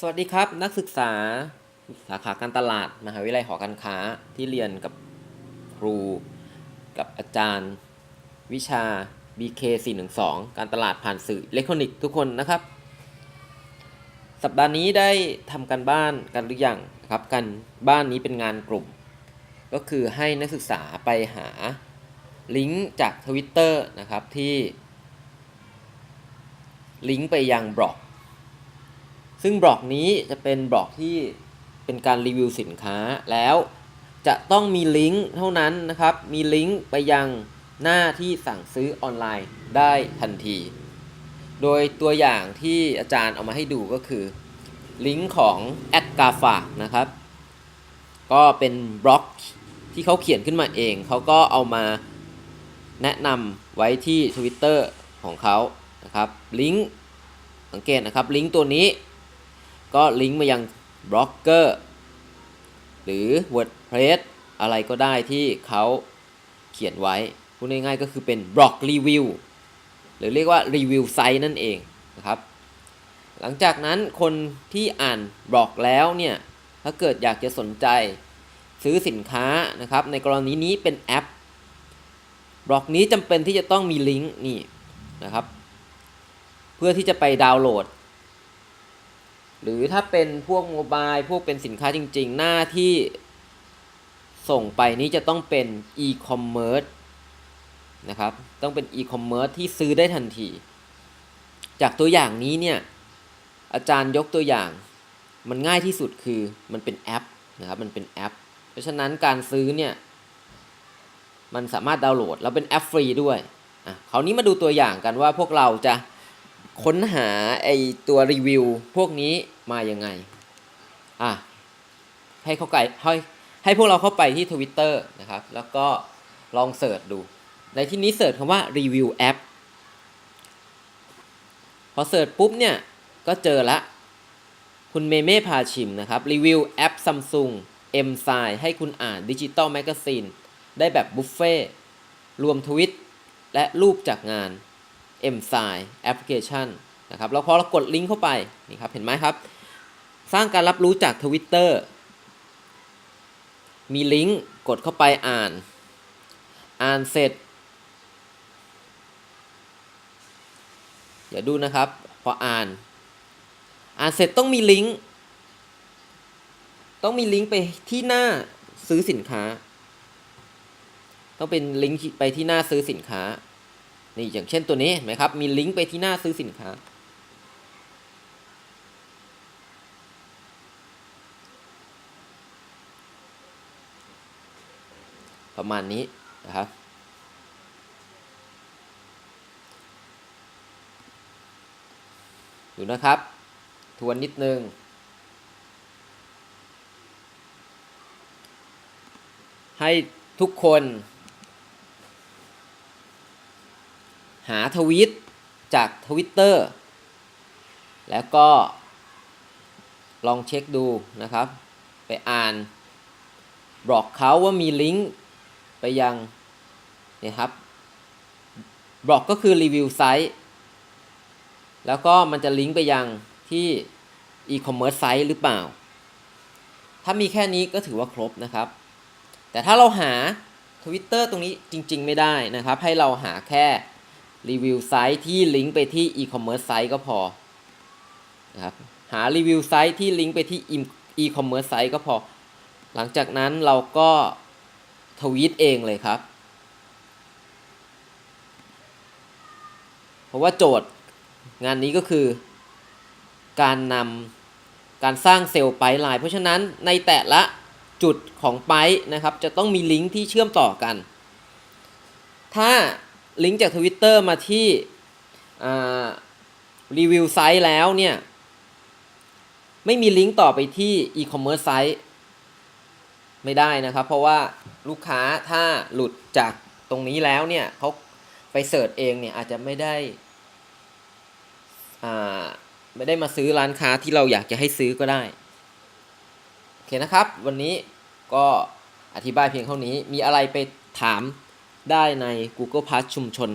สวัสดีครับนักศึกษาสาขาการตลาดมหาวิทยาลัยหอการค้าที่เรียนกับครูกับอาจารย์ วิชา BK 412การตลาดผ่านสื่ออิเล็กทรอนิกส์ทุกคนนะครับ สัปดาห์นี้ได้ทำกันบ้านกันหรือยังครับกันบ้านนี้เป็นงานกลุ่ม ก็คือให้นักศึกษาไปหาลิงก์จากทวิตเตอร์นะครับที่ลิงก์ไปยังบล็อก ซึ่งบล็อกนี้จะเป็นบล็อกที่เป็นการรีวิวสินค้าแล้วจะต้องมีลิงก์เท่านั้นนะครับ มีลิงก์ไปยังหน้าที่สั่งซื้อออนไลน์ได้ทันที โดยตัวอย่างที่อาจารย์เอามาให้ดูก็คือ ลิงก์ของแอดกาฝากนะครับ ก็เป็นบล็อกที่เขาเขียนขึ้นมาเอง เขาก็เอามาแนะนำไว้ที่ Twitter ของเขานะครับ ลิงก์สังเกตนะครับ ลิงก์ตัวนี้ ก็ลิงก์มายังบล็อกเกอร์หรือ WordPress อะไรก็ได้ที่เขาเขียนไว้ พูดง่ายๆก็คือเป็นบล็อกรีวิวหรือเรียกว่ารีวิวไซต์นั่นเองนะครับ หลังจากนั้นคนที่อ่านบล็อกแล้วเนี่ย ถ้าเกิดอยากจะสนใจซื้อสินค้านะครับ ในกรณีนี้เป็นแอปบล็อกนี้จำเป็นที่จะต้องมีลิงก์นี่นะครับ เพื่อที่จะไปดาวน์โหลด หรือถ้าเป็นพวกโมบายพวกเป็นสินค้าจริง ๆ หน้าที่ส่งไปนี้จะต้องเป็น e-commerce นะครับ ต้องเป็น e-commerce ที่ซื้อได้ทันที จากตัวอย่างนี้เนี่ย อาจารย์ยกตัวอย่าง มันง่ายที่สุดคือมันเป็นแอปนะครับ มันเป็นแอป เพราะฉะนั้นการซื้อเนี่ย มันสามารถดาวน์โหลด แล้วเป็นแอปฟรีด้วยอะคราวนี้มาดูตัวอย่างกันว่าพวกเราจะ ค้นหาไอตัวรีวิวพวกนี้มายังไง อะ ให้เขาไก่ให้ให้พวกเราเข้าไปที่ Twitter นะครับ แล้วก็ลองเสิร์ชดู ในที่นี้เสิร์ชคำว่ารีวิวแอปพอเสิร์ชปุ๊บเนี่ย ก็เจอละ คุณเมเม่พาชิมนะครับ รีวิวแอป Samsung M s i ให้คุณอ่านดิจิตอลแมกกาซีนได้แบบบุฟเฟ่รวมทวิตและรูปจากงาน M s i แอปพลิเคชันนะครับแล้วพอเรากดลิงก์เข้าไปนี่ครับเห็นไหมครับ สร้างการรับรู้จาก Twitter มีลิงก์กดเข้าไปอ่าน อ่านเสร็จ เดี๋ยวดูนะครับ พออ่าน อ่านเสร็จต้องมีลิงก์ต้องมีลิงก์ไปที่หน้าซื้อสินค้า ต้องเป็นลิงก์ไปที่หน้าซื้อสินค้า นี่อย่างเช่นตัวนี้เห็นไหมครับ มีลิงก์ไปที่หน้าซื้อสินค้า ประมาณนี้นะครับดูนะครับ ทวนนิดนึงให้ทุกคน หาทวีตจากทวิตเตอร์แล้วก็ลองเช็คดูนะครับ ไปอ่านบอกเขาว่ามีลิงก์ไปยังเนี่ยครับบอกก็คือรีวิวไซต์แล้วก็มันจะลิงก์ไปยังที่ e-commerce ไซต์หรือเปล่า ถ้ามีแค่นี้ก็ถือว่าครบนะครับ แต่ถ้าเราหา Twitter ตรงนี้จริง ๆ ไม่ได้นะครับ ให้เราหาแค่ รีวิวไซต์ที่ลิงก์ไปที่ e-commerce ไซต์ก็พอนะครับหารีวิวไซต์ที่ลิงก์ไปที่ e-commerce ไซต์ก็พอ หลังจากนั้นเราก็ทวีตเองเลยครับ เพราะว่าโจทย์งานนี้ก็คือการนำการสร้างเซลล์ไปไลน์เพราะฉะนั้นในแต่ละจุดของไปนะครับ จะต้องมีลิงก์ที่เชื่อมต่อกัน ถ้า ลิงก์จาก Twitter มาที่รีวิวไซต์แล้วเนี่ย ไม่มีลิงก์ต่อไปที่ e-commerce ไซต์ไม่ได้นะครับ เพราะว่าลูกค้าถ้าหลุดจากตรงนี้แล้วเนี่ยเขาไปเสิร์ชเองเนี่ยอาจจะไม่ได้ไม่ได้มาซื้อร้านค้าที่เราอยากจะให้ซื้อก็ได้ โอเคนะครับ วันนี้ก็อธิบายเพียงเท่านี้มีอะไรไปถาม ได้ใน Google Plus ชุมชน